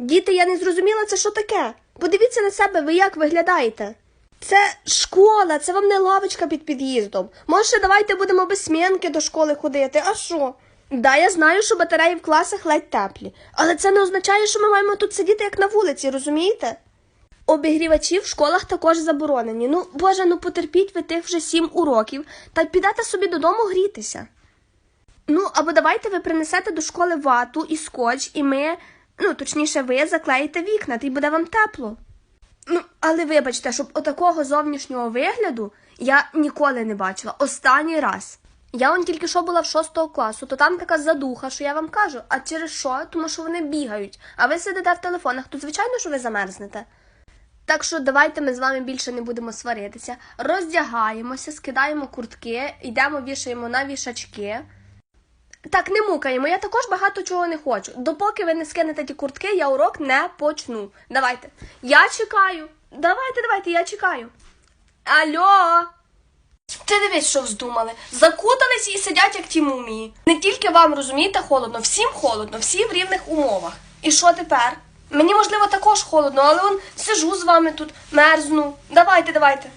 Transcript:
Діти, я не зрозуміла, це що таке. Подивіться на себе, ви як виглядаєте. Це школа, це вам не лавочка під під'їздом. Може, давайте будемо без смінки до школи ходити, а що? Да, я знаю, що батареї в класах ледь теплі, але це не означає, що ми маємо тут сидіти як на вулиці, розумієте? Обігрівачі в школах також заборонені. Ну, боже, ну потерпіть ви тих вже сім уроків та підете собі додому грітися. Ну, або давайте ви принесете до школи вату і скотч, і ми, ну, точніше, ви заклеїте вікна, та й буде вам тепло. Ну, але вибачте, щоб отакого зовнішнього вигляду я ніколи не бачила. Останній раз. Я он тільки що була в шостого класу, то там така задуха, що я вам кажу. А через що? Тому що вони бігають. А ви сидите в телефонах, то звичайно, що ви замерзнете. Так що давайте ми з вами більше не будемо сваритися. Роздягаємося, скидаємо куртки, йдемо, вішаємо на вішачки. Так, не мукаємо, я також багато чого не хочу. Допоки ви не скинете ті куртки, я урок не почну. Давайте. Я чекаю. Давайте, давайте, я чекаю. Алло. Ти дивись, що вздумали. Закутались і сидять, як ті мумії. Не тільки вам розумієте холодно, всім холодно, всі в рівних умовах. І що тепер? Мені можливо також холодно, але он сижу з вами тут, мерзну. Давайте, давайте.